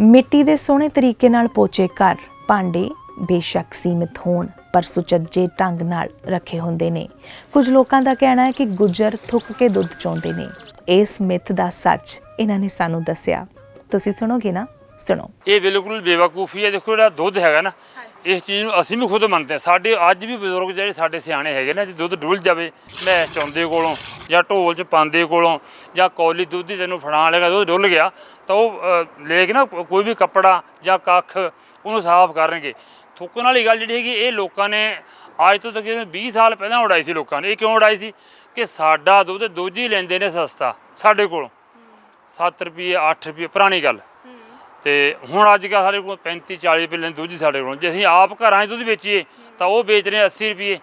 ਮਿੱਟੀ ਦੇ ਸੋਹਣੇ ਤਰੀਕੇ ਨਾਲ ਪੋਚੇ ਘਰ, ਭਾਂਡੇ ਬੇਸ਼ੱਕ ਸੀਮਿਤ ਹੋਣ। ਪਰ ਸੁਚੱਜੇ ਢੰਗ ਨਾਲ ਰੱਖੇ ਹੁੰਦੇ ਨੇ। ਕੁਝ ਲੋਕਾਂ ਦਾ ਕਹਿਣਾ ਹੈ ਕਿ ਗੁੱਜਰ ਥੁੱਕ ਕੇ ਦੁੱਧ ਚੋਂਦੇ ਨੇ। ਇਸ ਮਿੱਥ ਦਾ ਸੱਚ ਇਹਨਾਂ ਨੇ ਸਾਨੂੰ ਦੱਸਿਆ। ਤੁਸੀਂ ਸੁਣੋਗੇ ਨਾ? ਸੁਣੋ। ਇਹ ਬਿਲਕੁਲ ਬੇਵਕੂਫੀ ਹੈ। ਦੇਖੋ ਜਿਹੜਾ ਦੁੱਧ ਹੈਗਾ ਨਾ ਇਸ ਚੀਜ਼ ਨੂੰ ਅਸੀਂ ਵੀ ਖੁਦ ਮੰਨਦੇ ਹਾਂ। ਸਾਡੇ ਅੱਜ ਵੀ ਬਜ਼ੁਰਗ ਜਿਹੜੇ ਸਾਡੇ ਸਿਆਣੇ ਹੈਗੇ ਨੇ ਜੇ ਦੁੱਧ ਡੁੱਲ ਜਾਵੇ ਮੈਂ ਚੌਂਦੇ ਕੋਲੋਂ ਜਾਂ ਢੋਲ 'ਚ ਪਾਉਂਦੇ ਕੋਲੋਂ ਜਾਂ ਕੌਲੀ ਦੁੱਧ ਦੀ ਤੈਨੂੰ ਫੜਾਣ ਲਗਾ ਦੁੱਧ ਡੁੱਲ ਗਿਆ ਤਾਂ ਉਹ ਲੈ ਕੇ ਨਾ ਕੋਈ ਵੀ ਕੱਪੜਾ ਜਾਂ ਕੱਖ ਉਹਨੂੰ ਸਾਫ਼ ਕਰਨਗੇ। ਥੁੱਕਣ ਵਾਲੀ ਗੱਲ ਜਿਹੜੀ ਹੈਗੀ, ਇਹ ਲੋਕਾਂ ਨੇ ਅੱਜ ਤੋਂ ਤਕਰੀਬਨ 20 ਸਾਲ ਪਹਿਲਾਂ ਉਡਾਈ ਸੀ ਲੋਕਾਂ ਨੇ। ਇਹ ਕਿਉਂ ਉਡਾਈ ਸੀ? ਕਿ ਸਾਡਾ ਦੁੱਧ ਦੂਜੀ ਲੈਂਦੇ ਨੇ ਸਸਤਾ, ਸਾਡੇ ਕੋਲੋਂ। 7 ਰੁਪਏ 8 ਰੁਪਏ ਪੁਰਾਣੀ ਗੱਲ। ਤੇ ਹੁਣ ਅੱਜ ਕੱਲ੍ਹ ਸਾਡੇ ਕੋਲ 35 40 ਰੁਪਏ ਲੈਂਦੇ ਦੂਜੀ ਸਾਡੇ ਕੋਲੋਂ। ਜੇ ਅਸੀਂ ਆਪ ਘਰਾਂ 'ਚ ਦੁੱਧ ਵੇਚੀਏ, ਤਾਂ ਉਹ ਵੇਚ ਰਹੇ 80 ਰੁਪਏ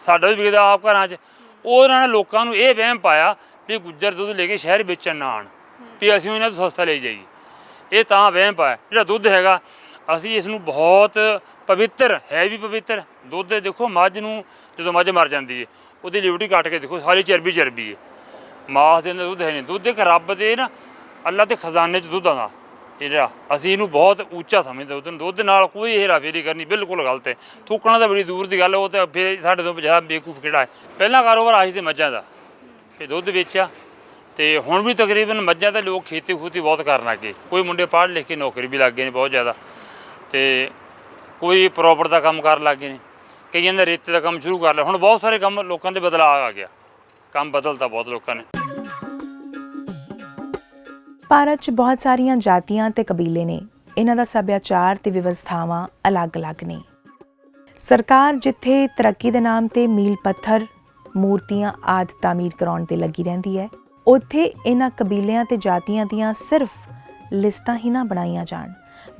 ਸਾਡਾ ਵੀ ਵਿਕਦਾ ਆਪ ਘਰਾਂ 'ਚ। ਉਹਨਾਂ ਨੇ ਲੋਕਾਂ ਨੂੰ ਇਹ ਵਹਿਮ ਪਾਇਆ ਵੀ ਗੁੱਜਰ ਦੁੱਧ ਲੈ ਕੇ ਸ਼ਹਿਰ ਵੇਚਣ ਨਾ ਆਣ ਵੀ ਅਸੀਂ ਉਹਨਾਂ ਤੋਂ ਸਸਤਾ ਲਈ ਜਾਈਏ। ਇਹ ਤਾਂ ਵਹਿਮ ਪਾਇਆ। ਜਿਹੜਾ ਦੁੱਧ ਹੈਗਾ, ਅਸੀਂ ਇਸ ਨੂੰ ਬਹੁਤ ਪਵਿੱਤਰ, ਹੈ ਵੀ ਪਵਿੱਤਰ। ਦੁੱਧ ਦੇਖੋ ਮੱਝ ਨੂੰ ਜਦੋਂ ਮੱਝ ਮਰ ਜਾਂਦੀ ਹੈ ਉਹਦੀ ਲਿਵਟੀ ਕੱਟ ਕੇ ਦੇਖੋ ਸਾਰੀ ਚਰਬੀ ਚਰਬੀ ਹੈ ਮਾਸ ਦੇ ਅੰਦਰ ਦੁੱਧ ਹੈ ਨਹੀਂ। ਦੁੱਧ ਇੱਕ ਰੱਬ ਦੇ ਨਾ, ਅੱਲਾ ਦੇ ਖਜ਼ਾਨੇ 'ਚ ਦੁੱਧ ਆਉਂਦਾ। ਇਹ ਜਿਹੜਾ ਅਸੀਂ ਇਹਨੂੰ ਬਹੁਤ ਉੱਚਾ ਸਮਝਦੇ ਦੁੱਧ ਦੁੱਧ ਨਾਲ ਕੋਈ ਹੇਰਾਫੇਰੀ ਕਰਨੀ ਬਿਲਕੁਲ ਗਲਤ ਹੈ। ਥੁੱਕਣਾ ਤਾਂ ਬੜੀ ਦੂਰ ਦੀ ਗੱਲ ਉਹ ਤਾਂ ਫਿਰ ਸਾਡੇ ਤੋਂ ਜ਼ਿਆਦਾ ਬੇਕੂਫ ਕਿਹੜਾ ਹੈ? ਪਹਿਲਾ ਕਾਰੋਬਾਰ ਆਹੀ ਤੇ ਮੱਝਾਂ ਦਾ। ਕਿ ਦੁੱਧ ਵੇਚਿਆ। ਤੇ ਹੁਣ ਵੀ ਤਕਰੀਬਨ ਮੱਝਾਂ ਤੇ ਲੋਕ ਖੇਤੀ ਖੂਤੀ ਬਹੁਤ ਕਰਨ ਲੱਗੇ ਕੋਈ ਮੁੰਡੇ ਪੜ੍ਹ ਲਿਖ ਕੇ ਨੌਕਰੀ ਵੀ ਲੱਗ ਗਏ ਨੇ ਬਹੁਤ ਜ਼ਿਆਦਾ। ਤੇ ਕੋਈ ਪ੍ਰੋਪਰ ਦਾ ਕੰਮ ਕਰਨ ਲੱਗ ਗਏ ਨੇ। ਕਈਆਂ ਨੇ ਰੇਤੇ ਦਾ ਕੰਮ ਸ਼ੁਰੂ ਕਰ ਲਿਆ। ਹੁਣ ਬਹੁਤ ਸਾਰੇ ਕੰਮ ਲੋਕਾਂ ਦੇ ਬਦਲਾਅ ਆ ਗਿਆ। ਕੰਮ ਬਦਲਤਾ ਬਹੁਤ ਲੋਕਾਂ ਨੇ। ਭਾਰਤ 'ਚ ਬਹੁਤ ਸਾਰੀਆਂ ਜਾਤੀਆਂ ਤੇ ਕਬੀਲੇ ਨੇ। ਇਹਨਾਂ ਦਾ ਸੱਭਿਆਚਾਰ ਤੇ ਵਿਵਸਥਾਵਾਂ ਅਲੱਗ-ਅਲੱਗ ਨੇ। ਸਰਕਾਰ ਜਿੱਥੇ ਤਰੱਕੀ ਦੇ ਨਾਮ ਤੇ ਮੀਲ ਪੱਥਰ, ਮੂਰਤੀਆਂ ਆਦਿ ਤਾਮੀਰ ਕਰਾਉਣ ਤੇ ਲੱਗੀ ਰਹਿੰਦੀ ਹੈ, ਉੱਥੇ ਇਹਨਾਂ ਕਬੀਲਿਆਂ ਤੇ ਜਾਤੀਆਂ ਦੀਆਂ ਸਿਰਫ ਲਿਸਟਾਂ ਹੀ ਨਾ ਬਣਾਈਆਂ ਜਾਣ।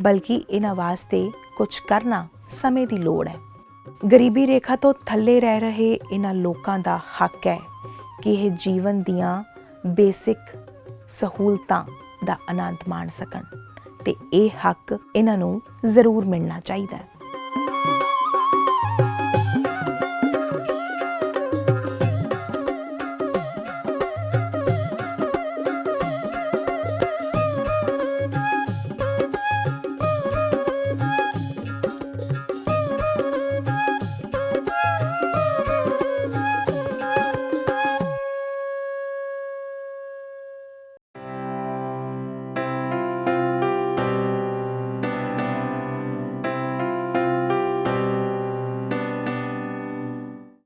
ਬਲਕਿ ਇਹਨਾਂ ਵਾਸਤੇ ਕੁਝ ਕਰਨਾ ਸਮੇਂ ਦੀ ਲੋੜ ਹੈ। ਗਰੀਬੀ ਰੇਖਾ ਤੋਂ ਥੱਲੇ ਰਹਿ ਰਹੇ ਇਹਨਾਂ ਲੋਕਾਂ ਦਾ ਹੱਕ ਹੈ ਕਿ ਇਹ ਜੀਵਨ ਦੀਆਂ ਬੇਸਿਕ ਸਹੂਲਤਾਂ ਦਾ ਆਨੰਦ ਮਾਣ ਸਕਣ ਤੇ ਇਹ ਹੱਕ ਇਹਨਾਂ ਨੂੰ ਜ਼ਰੂਰ ਮਿਲਣਾ ਚਾਹੀਦਾ ਹੈ।